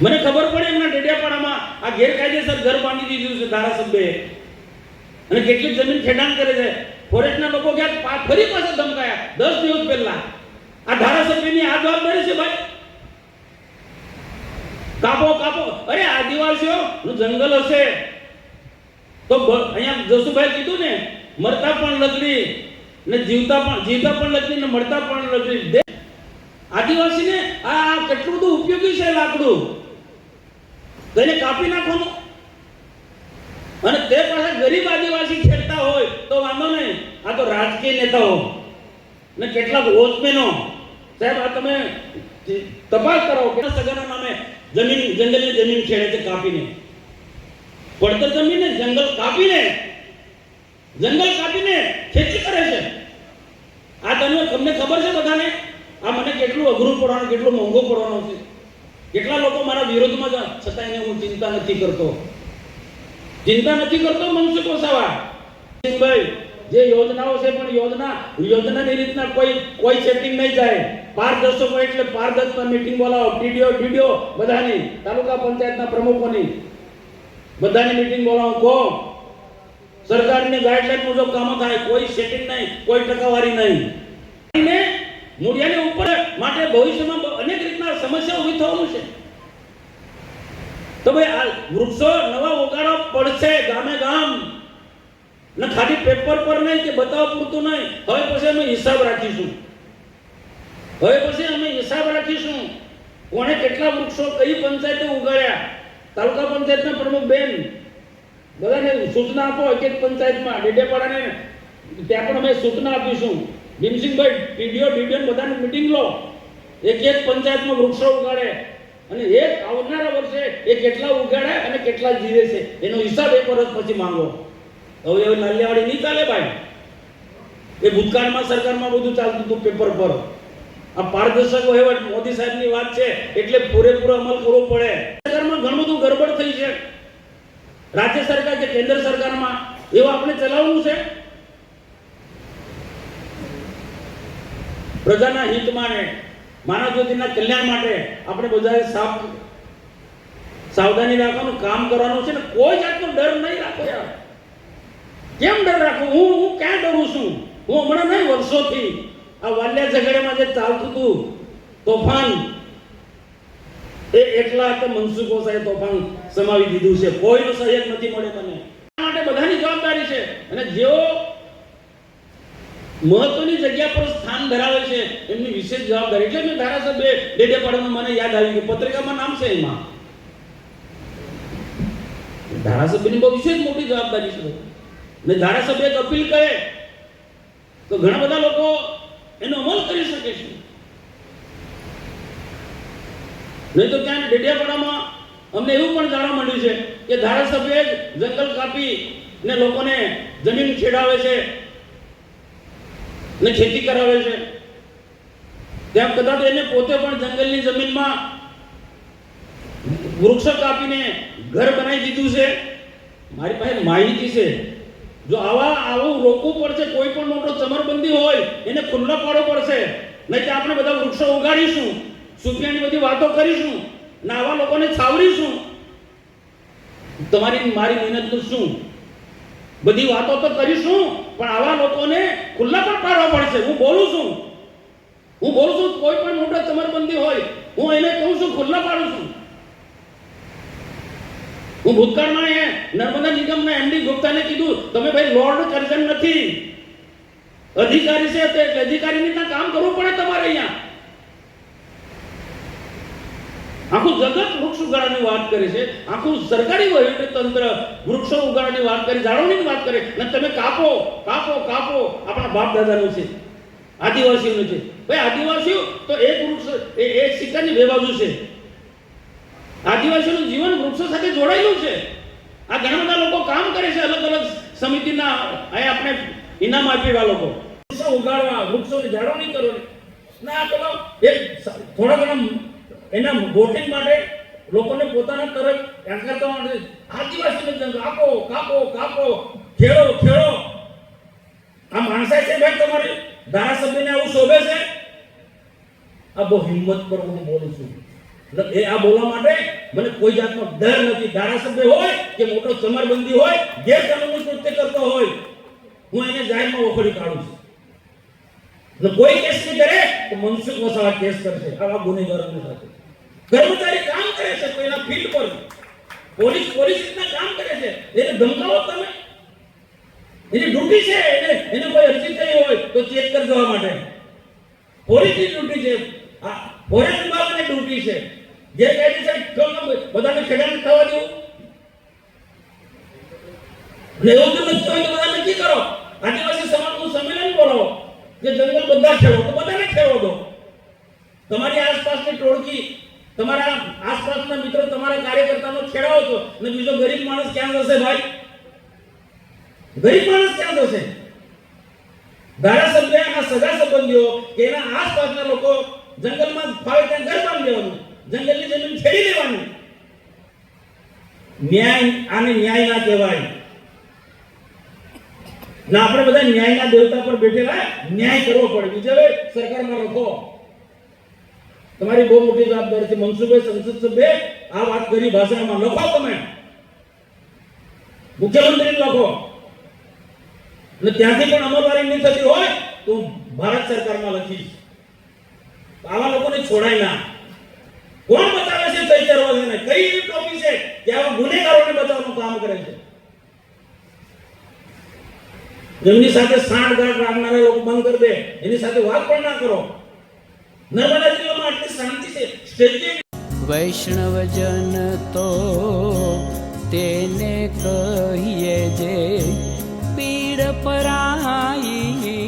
મને ખબર પડે એમના ડેડિયાપાડામાં આ ગેરકાયદેસર ઘર બાંધી દીધું છે ધારાસભ્યએ. અને કેટલીક જમીન ખેડાણ કરે છે. ફોરેસ્ટના લોકો ક્યાંક ફરી પાછા ધમકાયા. દસ દિવસ પહેલા. આ ધારાસભ્યની આ જવાબદારી છે ભાઈ. કાપો કાપો. અરે આદિવાસીઓ જંગલ હશે. તો અહીંયા જસુભાઈ કીધું ને, મરતા પણ લકડી ને જીવતા પણ જીવતા પણ લકડી ને મળતા પણ લકડી આદિવાસીને આ કેટલું બધું ઉપયોગી છે લાકડું? એને કાપી નાખવાનો અને તે પાછા ગરીબ આદિવાસી ખેડતા હોય તો વાંધો નહીં. આ તો રાજકીય નેતાઓ. ને કેટલાક વોચમેનો. સાહેબ, આ તમે તપાસ કરો કે સગાના નામે જમીન, જંગલની જમીન ખેડે છે કાપીને. પડતર ને જંગલ કાપીને જંગલ કાપીને ખેતી કરે છે. આ તમને તમને ખબર છે બધાને? આ મને કેટલું અઘરું પડવાનું, કેટલું મોંઘું પડવાનું છે? કેટલા લોકો મારા વિરોધમાં જાય છતાં એને હું ચિંતા નથી કરતો. ચિંતા નથી કરતો મનસુખ વસાવા ભાઈ, જે યોજનાઓ છે પણ યોજના, યોજનાની રીતના કોઈ કોઈ સેટિંગ નહીં જાય. પારદર્શકો એટલે પારદર્શક મીટિંગ બોલાવો ટીડીઓ ડીડીઓ બધાની, તાલુકા પંચાયતના પ્રમુખોની. બધાની મીટિંગ બોલાવો, કહો. સરકારની ગાઈડલાઈન મુજબ કામો થાય, કોઈ સેટિંગ નહીં, કોઈ ટકાવારી નહીં. મૂળિયાની ઉપર માટે ભવિષ્યમાં અનેક સમસ્યા ઊભી થવાનું છે. તો ભાઈ આ વૃક્ષો નવા ઉગાડવા પડશે ગામે ગામ. ને ખાલી પેપર પર નહીં કે બતાવવા પૂરતું નહીં. હવે પછી અમે હિસાબ રાખીશું. હવે પછી અમે હિસાબ રાખીશું. કોણે કેટલા વૃક્ષો કઈ પંચાયતે ઉગાડ્યા? તાલુકા પંચાયતના પ્રમુખ બેન, બધાને સૂચના આપો એક એક પંચાયતમાં. ડેડેપાડાને ત્યાં પણ અમે સૂચના આપીશું. ભીમસિંહભાઈ ટીડીઓ ડીડીઓ બધાની મીટિંગ લો. એક એક પંચાયતમાં વૃક્ષો ઉગાડે. અને એક આવનારા વર્ષે એ કેટલા ઉગાડે અને કેટલા જીવે છે, એનો હિસાબ એક વર્ષ પછી માંગો. હવે હવે નાલિયાવાડી નહીં ચાલે ભાઈ? એ ભૂતકાળમાં, સરકારમાં બધું ચાલતું હતું પેપર પર. આ પારદર્શક વહીવટ મોદી સાહેબની વાત છે, એટલે પૂરેપૂરો અમલ કરવો પડે. સરકારમાં ઘણું બધું ગરબડ થઈ છે. રાજ્ય સરકાર કે કેન્દ્ર સરકારમાં, એવું આપણે ચલાવવું છે? પ્રજાના હિતમાં ને માનવ જ્યોતિના કલ્યાણ માટે આપણે બધાએ સાફ સાવધાની રાખવાનું, કામ કરવાનું છે ને કોઈ જાતનો ડર નહીં રાખો યાર. કેમ ડર રાખો? હું હું ક્યાં ડરું છું? હું હમણાં નહીં, વર્ષોથી. આ વાલ્યા ઝઘડામાં જે ચાલતું હતું, તોફાન. એ એટલા કે મનસુખો સાહેબ તોફાન સમાવી દીધું છે. કોઈનો સહયોગ નથી મળે મને આ માટે બધાની જવાબદારી છે અને જેઓ મહત્વની જગ્યા પર સ્થાન ધરાવે છે. એમની વિશેષ જવાબદારી. એટલે મેં ધારાસભ્ય ડેડે પાડવાનું મને યાદ આવી ગયું. પત્રિકામાં નામ છે એમાં. ધારાસભ્યની બહુ વિશેષ મોટી જવાબદારી છે. ને ધારાસભ્ય અપીલ કરે તો ઘણા બધા લોકો એનો અમલ કરી શકે છે. નહીં તો ત્યાં ડેડિયાપાડામાં અમને એવું પણ જાણવા મળ્યું છે કે ધારાસભ્ય જંગલ કાપી ને લોકોને જમીન છેડાવે છે. ને ખેતી કરાવે છે. ત્યાં કદાચ એને પોતે પણ જંગલની જમીનમાં વૃક્ષો કાપીને ઘર બનાવી દીધું છે. મારી પાસે માહિતી છે. જો આવા આવું રોકવું પડશે, કોઈ પણ મોટો ચમરબંધી હોય, એને ખુલ્લો પાડવો પડશે. નહીં તો આપણે બધા વૃક્ષો ઉગાડીશું સુફિયાની બધી વાતો કરીશું, ને આવા લોકોને છાવરીશું. તમારી મારી મહેનતનું શું? બધી વાતો તો કરીશું. પણ આવા લોકોને ખુલ્લા પર પાડવા પડશે. હું બોલું છું. હું બોલું છું, કોઈ પણ મોટા ચમરબંધી હોય, હું એને કહું છું, ખુલ્લા પાડું છું. હું ભૂતકાળમાં એ નર્મદા નિગમના એમડી ગુપ્તાને કીધું, તમે ભાઈ લોર્ડ કરજન નથી. અધિકારી છે એટલે અધિકારીની કામ કરવું પડે તમારે અહીંયા. આખું જગત વૃક્ષ ઉગાડવાની વાત કરે છે. આખું સરકારી વહીવટી તંત્ર વૃક્ષો ઉગાડવાની વાત કરે જાળવણીની વાત કરે. ને તમે કાપો કાપો કાપો. આપણા બાપ દાદાનું છે, આદિવાસીઓનું છે. ભાઈ, આદિવાસીઓ તો એક વૃક્ષ, એ એક સિક્કાની બે બાજુ છે. આદિવાસીઓનું જીવન વૃક્ષો સાથે જોડાયેલું છે. આ ઘણા બધા લોકો કામ કરે છે અલગ અલગ સમિતિના અહીંયા આપણે ઇનામ આપેલા લોકો. વૃક્ષો ઉગાડવા, વૃક્ષોની જાળવણી કરવાની. ના પેલો એક થોડા ઘણા એના વોટિંગ માટે લોકોને પોતાના તરફ યાદ માટે આદિવાસીને જંગ આપો કાપો કાપો ખેડો ખેડો. આ માણસાઈ છે ભાઈ તમારી? ધારાસભ્યને આવું શોભે છે? આ બહુ હિંમત પર હું બોલું છું. એ આ બોલવા માટે મને કોઈ જાતનો ડર નથી. ધારાસભ્ય હોય કે મોટો સમરબંધી હોય, ગેરકાનૂની કૃત્ય કરતો હોય, હું એને જાહેરમાં વખોડી કાઢું છું. કોઈ કેસ નહીં કરે તો મનસુખ વસાવા કેસ કરશે. આવા ગુનેગારોની સાથે. કર્મચારી કામ કરે છે કોઈના ફીલ્ડ પર. પોલીસ પોલીસ રીતના કામ કરે છે. એને ધમકાવો તમે. એની ડ્યુટી છે એને એને કોઈ અરજી થઈ હોય તો ચેક કરી દેવા માટે. પોલીસની ડ્યુટી છે. આ ફોરેસ્ટ વિભાગની ડ્યુટી છે. જે કાયદેસર કામ બધાને ખેડાણ થવા દેવું ને એવું જો નથી હોય તો બધા નક્કી કરો. આદિવાસી સમાજનું સંમેલન બોલાવો જે જંગલ બધા ખેડો તો બધાને ખેડો દો. તમારી આસપાસની ટોળકી તમારા આસપાસના મિત્રો તમારા કાર્યકર્તાનો ખેડાવો છો. અને બીજો ગરીબ માણસ ક્યાં જશે ભાઈ? ગરીબ માણસ ક્યાં જશે? ધારાસભ્ય એના સગા સંબંધીઓ કે એના આસપાસના લોકો જંગલમાં ફાવે ત્યાં ઘર બાંધી દેવાનું, જંગલની જમીન ખેડી લેવાનું ન્યાય આને ન્યાય ના કહેવાય. ના આપણે બધા ન્યાયના દેવતા પર બેઠેલા, ન્યાય કરવો પડે. બીજો સરકારમાં લખો તમારી બહુ મોટી જવાબદારી છે મનસુખભાઈ સંસદ સભ્ય, આ વાત કરી ભાષામાં લખો તમે. મુખ્યમંત્રી લખો. અને ત્યાંથી પણ અમલવારી નહીં થતી હોય તો ભારત સરકારમાં લખીશ. આવા લોકોને છોડાય ના. કોણ બતાવે છે ચૈતર વસાવાને કઈ એવી ટોપી છે કે આવા ગુનેગારોને બચાવવાનું કામ કરે છે? જેમની સાથે સાંઠગાંઠ રાખનારા લોકો બંધ કરી દે. એની સાથે વાત પણ ના કરો. નર્મદા જિલ્લામાં વૈષ્ણવજન તો તેને કહીએ જે પીડ પરાઈ